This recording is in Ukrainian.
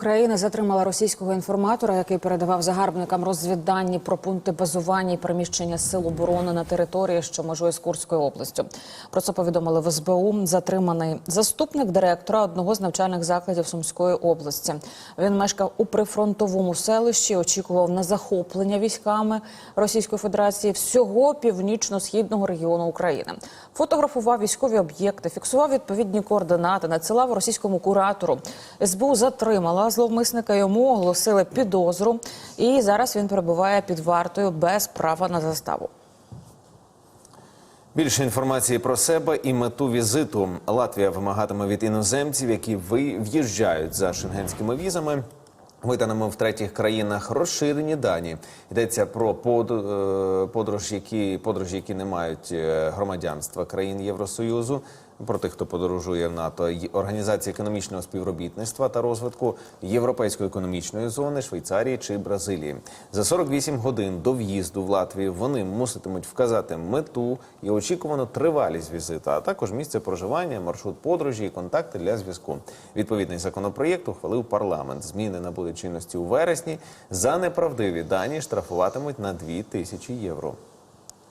Україна затримала російського інформатора, який передавав загарбникам розвіддані про пункти базування і переміщення сил оборони на території, що межує з Курською областю. Про це повідомили в СБУ. Затриманий заступник директора одного з навчальних закладів Сумської області. Він мешкав у прифронтовому селищі. Очікував на захоплення військами Російської Федерації всього північно-східного регіону України. Фотографував військові об'єкти, фіксував відповідні координати, надсилав російському куратору. СБУ затримала зловмисника. Йому оголосили підозру, і зараз він перебуває під вартою без права на заставу. Більше інформації про себе і мету візиту. Латвія вимагатиме від іноземців, які в'їжджають за шенгенськими візами. Виданими в третіх країнах розширені дані. Йдеться про е, подорож, які подорожі, які не мають е, громадянства країн Євросоюзу. Про тих, хто подорожує в НАТО, Організації економічного співробітництва та розвитку Європейської економічної зони, Швейцарії чи Бразилії. За 48 годин до в'їзду в Латвію вони муситимуть вказати мету і очікувану тривалість візиту, а також місце проживання, маршрут подорожі і контакти для зв'язку. Відповідний законопроєкт ухвалив парламент. Зміни набудуть чинності у вересні. За неправдиві дані штрафуватимуть на 2 тисячі євро.